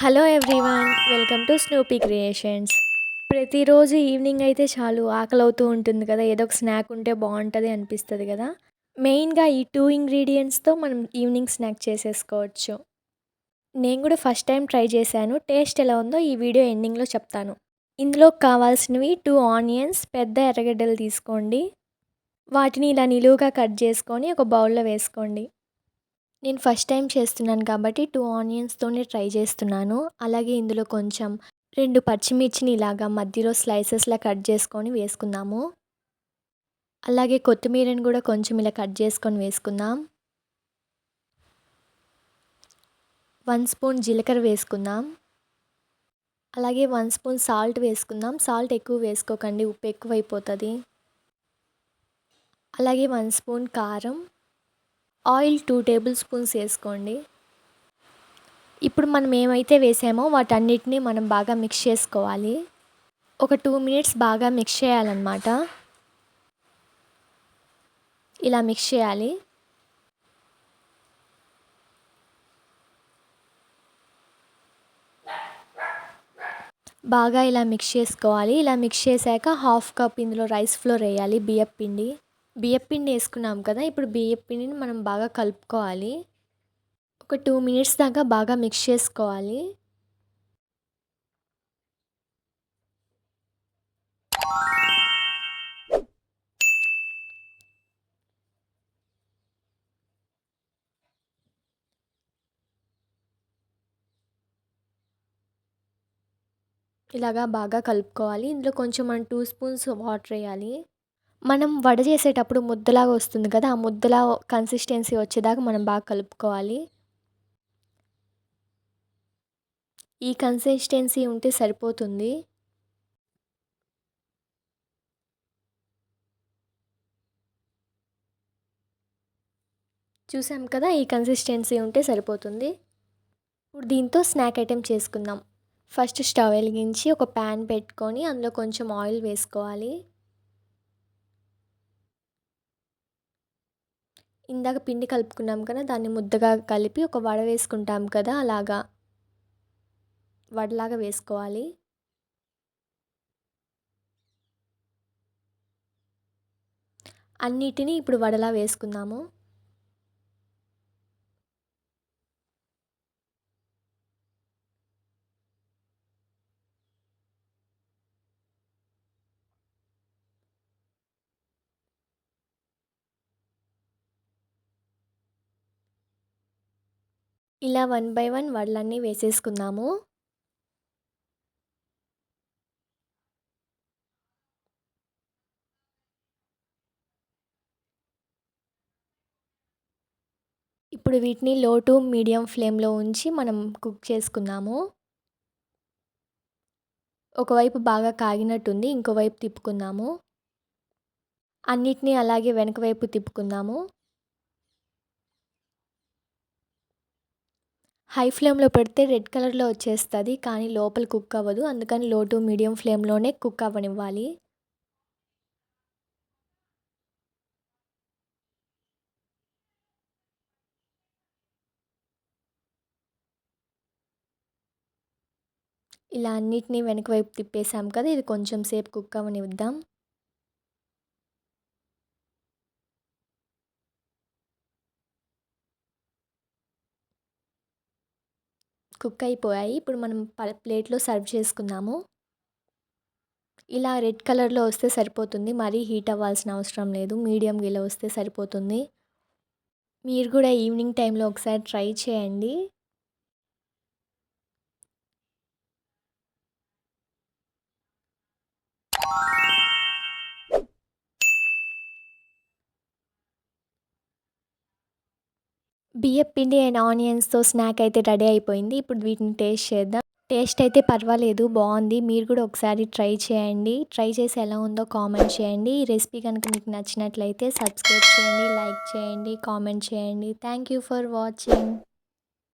Hello everyone welcome to Snoopy creations ప్రతిరోజు evening అయితే చాలు ఆకలి అవుతూ ఉంటుంది కదా ఏదో ఒక స్నాక్ ఉంటే బాగుంటుంది అనిపిస్తుంది కదా. మెయిన్గా ఈ టూ ఇంగ్రీడియంట్స్తో మనం ఈవినింగ్ స్నాక్ చేసేసుకోవచ్చు. నేను కూడా ఫస్ట్ టైం ట్రై చేశాను టేస్ట్ ఎలా ఉందో ఈ వీడియో ఎండింగ్లో చెప్తాను. ఇందులో కావాల్సినవి టూ ఆనియన్స్ పెద్ద ఎర్రగడ్డలు తీసుకోండి. వాటిని ఇలా నిలువుగా కట్ చేసుకొని ఒక బౌల్లో వేసుకోండి. నేను ఫస్ట్ టైం చేస్తున్నాను కాబట్టి టూ ఆనియన్స్తోనే ట్రై చేస్తున్నాను. అలాగే ఇందులో కొంచెం రెండు పచ్చిమిర్చిని ఇలాగా మధ్యలో స్లైసెస్లా కట్ చేసుకొని వేసుకుందాము. అలాగే కొత్తిమీరని కూడా కొంచెం ఇలా కట్ చేసుకొని వేసుకుందాం. వన్ స్పూన్ జీలకర్ర వేసుకుందాం. అలాగే వన్ స్పూన్ సాల్ట్ వేసుకుందాం. సాల్ట్ ఎక్కువ వేసుకోకండి ఉప్పు ఎక్కువైపోతుంది. అలాగే వన్ స్పూన్ కారం. ఆయిల్ టూ టేబుల్ స్పూన్స్ వేసుకోండి. ఇప్పుడు మనం ఏమైతే వేసామో వాటన్నిటిని మనం బాగా మిక్స్ చేసుకోవాలి. ఒక టూ మినిట్స్ బాగా మిక్స్ చేయాలన్నమాట. ఇలా మిక్స్ చేయాలి. బాగా ఇలా మిక్స్ చేసుకోవాలి. ఇలా మిక్స్ చేశాక హాఫ్ కప్ ఇందులో రైస్ ఫ్లోర్ వేయాలి బియ్యం పిండి. బియ్యపిండి వేసుకున్నాం కదా ఇప్పుడు బియ్యపిండిని మనం బాగా కలుపుకోవాలి. ఒక టూ మినిట్స్ దాకా బాగా మిక్స్ చేసుకోవాలి. ఇలాగా బాగా కలుపుకోవాలి. ఇందులో కొంచెం మనం టూ స్పూన్స్ వాటర్ వేయాలి. మనం వడ చేసేటప్పుడు ముద్దలాగా వస్తుంది కదా ఆ ముద్దలా కన్సిస్టెన్సీ వచ్చేదాకా మనం బాగా కలుపుకోవాలి. ఈ కన్సిస్టెన్సీ ఉంటే సరిపోతుంది. చూసాం కదా ఈ కన్సిస్టెన్సీ ఉంటే సరిపోతుంది. ఇప్పుడు దీంతో స్నాక్ ఐటెం చేసుకుందాం. ఫస్ట్ స్టవ్ వెలిగించి ఒక ప్యాన్ పెట్టుకొని అందులో కొంచెం ఆయిల్ వేసుకోవాలి. ఇందాక పిండి కలుపుకున్నాం కదా దాన్ని ముద్దగా కలిపి ఒక వడ వేసుకుంటాం కదా అలాగా. వడలాగా వేసుకోవాలి. అన్నిటినీ ఇప్పుడు వడలా వేసుకుందాము. ఇలా వన్ బై వన్ వడలన్నీ వేసేసుకుందాము. ఇప్పుడు వీటిని లో టు మీడియం ఫ్లేమ్లో ఉంచి మనం కుక్ చేసుకుందాము. ఒకవైపు బాగా కాగినట్టుంది ఇంకోవైపు తిప్పుకుందాము. అన్నిటినీ అలాగే వెనక వైపు తిప్పుకుందాము. హై ఫ్లేమ్లో పెడితే రెడ్ కలర్లో వచ్చేస్తుంది కానీ లోపల కుక్ అవ్వదు. అందుకని లో టు మీడియం ఫ్లేమ్లోనే కుక్ అవ్వనివ్వాలి. ఇలా అన్నిటినీ వెనక వైపు తిప్పేసాం కదా ఇది కొంచెం సేపు కుక్ అవ్వనిద్దాం కుక్ అయిపోయాయి. ఇప్పుడు మనం ప్లేట్లో సర్వ్ చేసుకుందాము. ఇలా రెడ్ కలర్లో వస్తే సరిపోతుంది. మరీ హీట్ అవ్వాల్సిన అవసరం లేదు. మీడియం ఇలా వస్తే సరిపోతుంది. మీరు కూడా ఈవినింగ్ టైంలో ఒకసారి ట్రై చేయండి. బియ్యం పిండి అండ్ ఆనియన్స్తో స్నాక్ అయితే రెడీ అయిపోయింది. ఇప్పుడు వీటిని టేస్ట్ చేద్దాం. టేస్ట్ అయితే పర్వాలేదు బాగుంది. మీరు కూడా ఒకసారి ట్రై చేయండి. ట్రై చేసి ఎలా ఉందో కామెంట్ చేయండి. ఈ రెసిపీ కనుక మీకు నచ్చినట్లయితే సబ్స్క్రైబ్ చేయండి లైక్ చేయండి కామెంట్ చేయండి. Thank you for watching.